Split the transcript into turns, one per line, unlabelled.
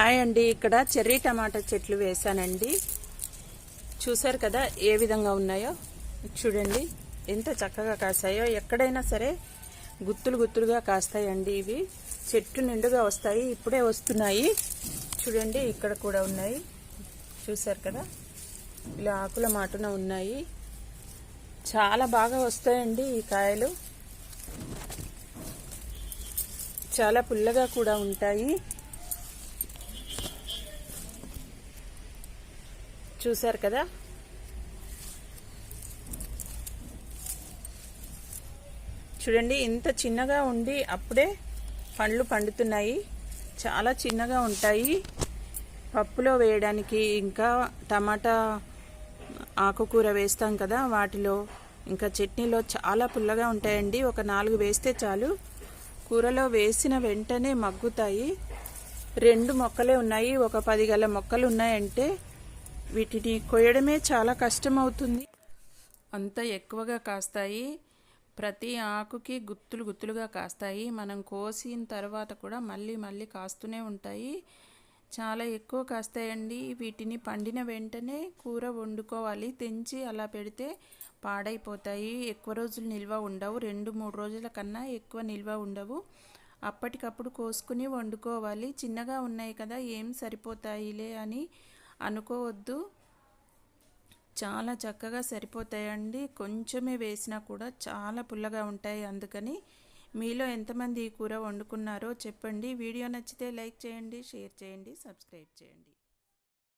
Hi అండి. ఇక్కడ cherry టమాటా చెట్లు వేశానండి. చూసారు కదా ఏ విధంగా ఉన్నాయో? చూడండి. ఎంత చక్కగా కాస్తాయో ఎక్కడైనా సరే గుత్తులు గుత్తులుగా కాస్తాయండి ఇవి. చెట్టు నిండుగా వస్తాయి. ఇప్పుడే వస్తున్నాయి. చూడండి ఇక్కడ కూడా ఉన్నాయి. చూసారు కదా? ఇలా ఆకుల మాటున ఉన్నాయి. చాలా బాగా వస్తాయండి ఈ కాయలు. చాలా పుల్లగా కూడా ఉంటాయి. చూశారు కదా? చూడండి ఇంత చిన్నగా ఉండి అప్పుడే పండ్లు పండుతున్నాయి. చాలా చిన్నగా ఉంటాయి. పప్పులో వేయడానికి ఇంకా టమాటా ఆకుకూర వేస్తాం కదా వాటిలో. ఇంకా చట్నీలో చాలా పుల్లగా ఉంటాయండి. ఒక నాలుగు వేస్తే చాలు. కూరలో వేసిన వెంటనే మగ్గుతాయి. రెండు మొక్కలే ఉన్నాయి. ఒక పది గల మొక్కలు ఉన్నాయంటే వీటిని కొయ్యడమే చాలా కష్టం అవుతుంది అంత ఎక్కువగా కాస్తాయి. ప్రతి ఆకుకి గుత్తులు గుత్తులుగా కాస్తాయి. మనం కోసిన తర్వాత కూడా మళ్ళీ మళ్ళీ కాస్తూనే ఉంటాయి. చాలా ఎక్కువ కాస్తాయండి. వీటిని పండిన వెంటనే కూర వండుకోవాలి. తెంచి అలా పెడితే పాడైపోతాయి. ఎక్కువ రోజులు నిల్వ ఉండవు. రెండు మూడు రోజుల కన్నా ఎక్కువ నిల్వ ఉండవు. అప్పటికప్పుడు కోసుకుని వండుకోవాలి. చిన్నగా ఉన్నాయి కదా ఏం సరిపోతాయిలే అని అనుకోవద్దు. చాలా చక్కగా సరిపోతాయండి. కొంచెమే వేసినా కూడా చాలా పుల్లగా ఉంటాయి. అందుకని మీలో ఎంతమంది ఈ కూర వండుకున్నారో చెప్పండి. వీడియో నచ్చితే లైక్ చేయండి షేర్ చేయండి సబ్స్క్రైబ్ చేయండి.